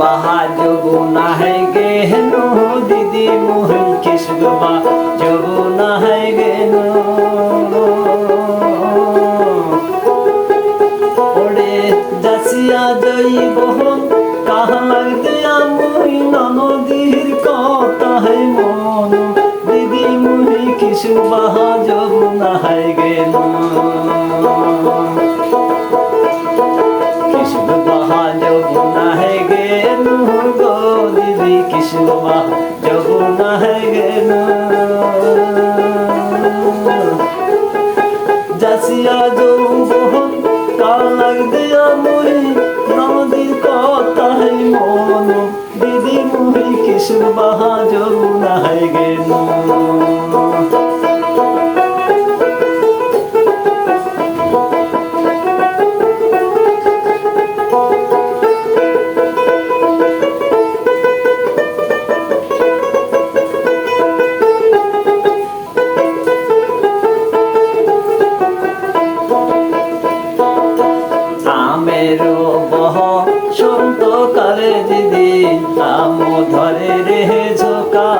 বাহা যোগু না হে গেহনু দিদি মোহন কৃষ্ণ বা যোগু না হে গেনু। ওড়ে দাসিয়া জয়ী বহন কাহা দিয়া মুই নদীর কথা হে মন। দিদি মুই কৃষ্ণ বাহা যোগু না হে গেনু। কৃষ্ণ যাসিয়া যৌবন, কাল লাগ দিয়া মুই নদীর কথাই মন। দিদি মুই কিশোর বাহা যৌ নাহাই গেন বহ সন্ত কালে ধরে রে ঝোকা।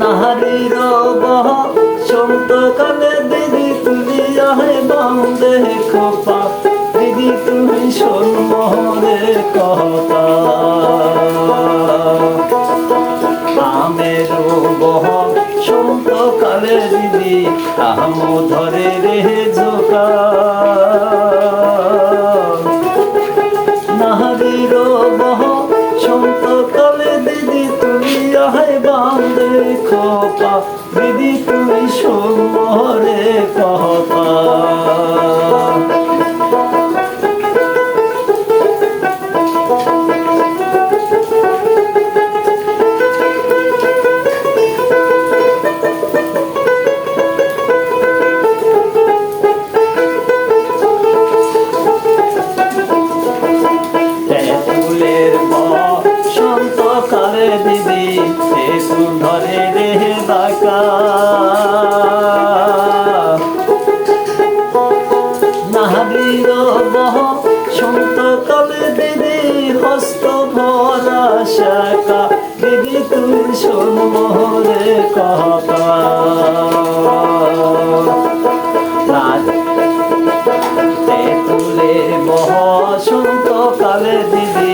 নাহারির বহ সন্ত কালে দিদি তুলি আহে বাম দেখো পা। দিদি, তুমি শোন কথা। আমের বহ সন্ত কালে দিদি আম ধরে রে জোকা নাহারির বহ সন্ত কালে দিদি, তুমি আহে বান্ধে খপা। দিদি, তুমি সোমরে কহপা দিদি তেঁতুল ধরে রে বাঁকা নাহাবির বহ সন্ত কালে দিদি হস্ত ভরা শাখা। দিদি তুই শোন মোহরে কথা রাজ তেঁতুলের বসন্ত কালে দিদি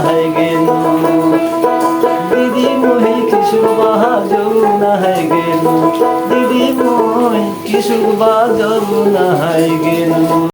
হয় গেল। দিদি মুহি কৃষ্ণ বা যমুনা হয় গেল। দিদি মুহি কৃষ্ণ বা যমুনা হয় গেল।